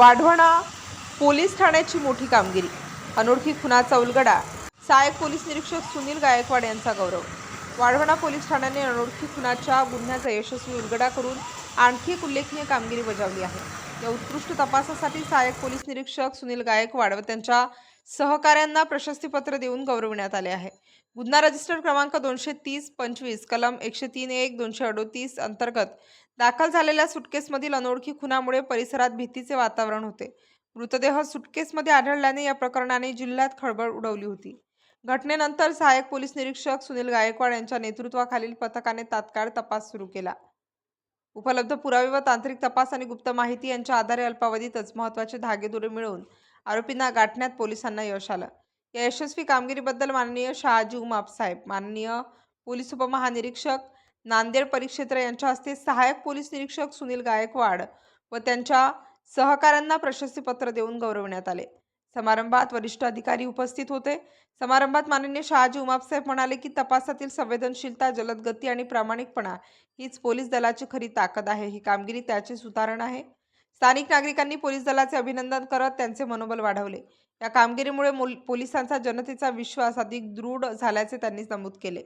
वाढवणा पोलीस ठाण्याची मोठी कामगिरी. अनोळखी खुनाचा उलगडा सहाय्यक पोलीस निरीक्षक सुनील गायकवाड यांचा गौरव. वाढवणा पोलीस ठाण्याने अनोळखी खुनाच्या गुन्ह्याचा यशस्वी उलगडा करून आणखी एक उल्लेखनीय कामगिरी बजावली आहे. या उत्कृष्ट तपासासाठी सहाय्यक पोलीस निरीक्षक सुनील गायकवाड व त्यांच्या सहकाऱ्यांना प्रशस्तीपत्र देऊन गौरविण्यात आले आहे. गुन्हा रजिस्टर क्रमांक दोनशे तीस पंचवीस कलम एकशे तीन एक दोनशे अडोतीस अंतर्गत दाखल झालेल्या सुटकेसमधील अनोळखी खुनामुळे परिसरात भीतीचे वातावरण होते. मृतदेह सुटकेसमध्ये आढळल्याने या प्रकरणाने जिल्ह्यात खळबळ उडवली होती. घटनेनंतर सहाय्यक पोलीस निरीक्षक सुनील गायकवाड यांच्या नेतृत्वाखालील पथकाने तात्काळ तपास सुरू केला. उपलब्ध पुरावे व तांत्रिक तपास आणि गुप्त माहिती यांच्या आधारे अल्पावधीतच महत्त्वाचे धागेदोरे मिळवून आरोपींना गाठण्यात पोलिसांना यश आलं. या यशस्वी कामगिरीबद्दल माननीय शहाजी उमाप साहेब माननीय पोलीस उपमहानिरीक्षक नांदेड परिक्षेत्र यांच्या हस्ते सहाय्यक पोलीस निरीक्षक सुनील गायकवाड व त्यांच्या सहकाऱ्यांना प्रशस्तीपत्र देऊन गौरवण्यात आले. समारंभात वरिष्ठ अधिकारी उपस्थित होते. समारंभात माननीय शहाजी उमापसाहेब म्हणाले की तपासातील संवेदनशीलता जलदगती आणि प्रामाणिकपणा हीच पोलीस दलाची खरी ताकद आहे. ही कामगिरी त्याचेच उदाहरण आहे. स्थानिक नागरिकांनी पोलीस दलाचे अभिनंदन करत त्यांचे मनोबल वाढवले. या कामगिरीमुळे पोलिसांचा जनतेचा विश्वास अधिक दृढ झाल्याचे त्यांनी नमूद केले.